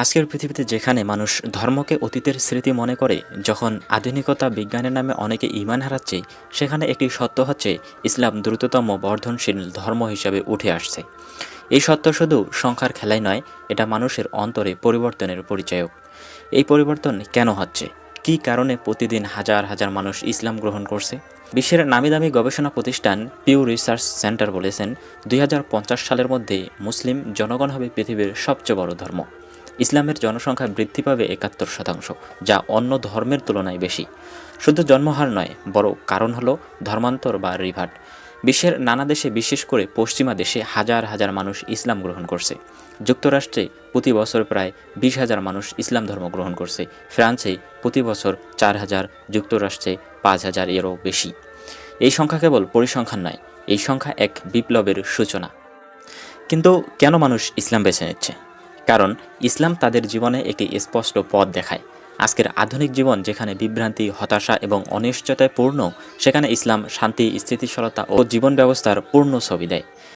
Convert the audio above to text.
আজকের পৃথিবীতে যেখানে মানুষ ধর্মকে অতীতের স্মৃতি মনে করে, যখন আধুনিকতা বিজ্ঞানের নামে অনেকে ইমান হারাচ্ছে, সেখানে একটি সত্য হচ্ছে, ইসলাম দ্রুততম বর্ধনশীল ধর্ম হিসাবে উঠে আসছে। এই সত্য শুধু সংখ্যার খেলাই নয়, এটা মানুষের অন্তরে পরিবর্তনের পরিচায়ক। এই পরিবর্তন কেন হচ্ছে? কী কারণে প্রতিদিন হাজার হাজার মানুষ ইসলাম গ্রহণ করছে? বিশ্বের নামি দামি গবেষণা প্রতিষ্ঠান পিউ রিসার্চ সেন্টার বলেছেন, দুই হাজার পঞ্চাশ সালের মধ্যে মুসলিম জনগণ হবে পৃথিবীর সবচেয়ে বড় ধর্ম। ইসলামের জনসংখ্যা বৃদ্ধি পাবে একাত্তর শতাংশ, যা অন্য ধর্মের তুলনায় বেশি। শুধু জন্মহার নয় বড় কারণ হলো ধর্মান্তর বা রিভার্ট। বিশ্বের নানা দেশে, বিশেষ করে পশ্চিমা দেশে, হাজার হাজার মানুষ ইসলাম গ্রহণ করছে। যুক্তরাষ্ট্রে প্রতি বছর প্রায় বিশ হাজার মানুষ ইসলাম ধর্ম গ্রহণ করছে। ফ্রান্সে প্রতি বছর চার হাজার, যুক্তরাষ্ট্রে পাঁচ হাজার এরও বেশি। এই সংখ্যা কেবল পরিসংখ্যান নয়, এই সংখ্যা এক বিপ্লবের সূচনা। কিন্তু কেন মানুষ ইসলাম বেছে নিচ্ছে? কারণ ইসলাম তাদের জীবনে একটি স্পষ্ট পথ দেখায়। আজকের আধুনিক জীবন যেখানে বিভ্রান্তি, হতাশা এবং অনিশ্চয়তায় পূর্ণ, সেখানে ইসলাম শান্তি, স্থিতিশীলতা ও জীবন ব্যবস্থার পূর্ণ ছবি দেয়।